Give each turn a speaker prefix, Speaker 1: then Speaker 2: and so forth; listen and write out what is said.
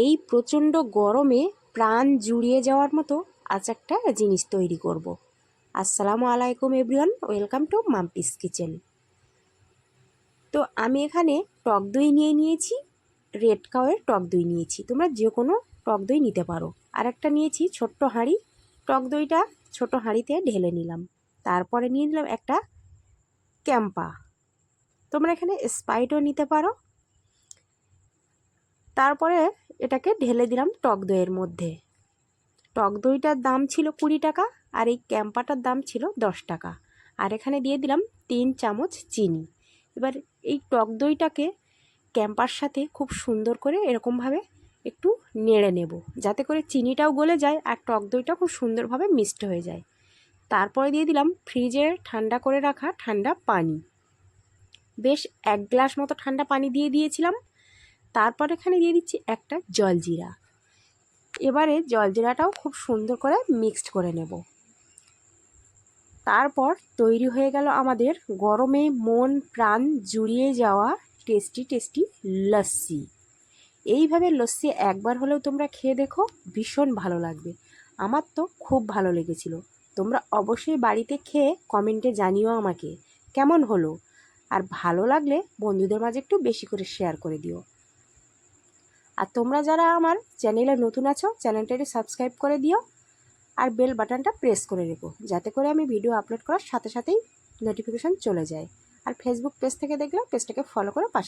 Speaker 1: এই প্রচণ্ড গরমে প্রাণ জুড়িয়ে যাওয়ার মতো আজ একটা জিনিস তৈরি করব। আসসালামু আলাইকুম everyone, welcome to Mampi's kitchen. তো আমি এখানে টক দই নিয়ে নিয়েছি, রেড কাওয়ের টক দই নিয়েছি। তোমরা যে কোনো টক দই নিতে পারো। আর একটা নিয়েছি, ছোট্ট হাঁড়ি। টক দইটা ছোট হাঁড়িতে ঢেলে নিলাম। তারপরে নিয়ে নিলাম একটা ক্যাম্পা। তোমরা এখানে স্পাইটও নিতে পারো। তারপরে এটাকে ঢেলে দিলাম টক দইয়ের মধ্যে। টক দইটার দাম ছিল কুড়ি টাকা আর এই ক্যাম্পাটার দাম ছিল দশ টাকা। আর এখানে দিয়ে দিলাম তিন চামচ চিনি। এবার এই টক দইটাকে ক্যাম্পার সাথে খুব সুন্দর করে এরকমভাবে একটু নেড়ে নেব। যাতে করে চিনিটাও গলে যায় আর টক দইটা খুব সুন্দরভাবে মিক্সড হয়ে যায়। তারপরে দিয়ে দিলাম ফ্রিজে ঠান্ডা করে রাখা ঠান্ডা পানি। বেশ এক গ্লাস মতো ঠান্ডা পানি দিয়ে দিয়েছিলাম। তারপর এখানে দিয়ে দিচ্ছি একটা জলজিরা এবারে জলজিরাটাও খুব সুন্দর করে মিক্সড করে নেব। তারপর তৈরি হয়ে গেল আমাদের গরমে মন প্রাণ জুড়িয়ে যাওয়া টেস্টি টেস্টি লস্যি। এইভাবে লস্যি একবার হলেও তোমরা খেয়ে দেখো, ভীষণ ভালো লাগবে। আমার তো খুব ভালো লেগেছিল। তোমরা অবশ্যই বাড়িতে খেয়ে কমেন্টে জানিও আমাকে। কেমন হলো? আর ভালো লাগলে বন্ধুদের মাঝে একটু বেশি করে শেয়ার করে দিও। আর তোমরা যারা আমার চ্যানেলে নতুন আছো চ্যানেলটাকে সাবস্ক্রাইব করে দিও আর বেল বাটনটা প্রেস করে রেখো, যাতে করে আমি ভিডিও আপলোড করার সাথে সাথেই নোটিফিকেশান চলে যায়। আর ফেসবুক পেজ থেকে দেখলে পেজটাকে ফলো করে পাশে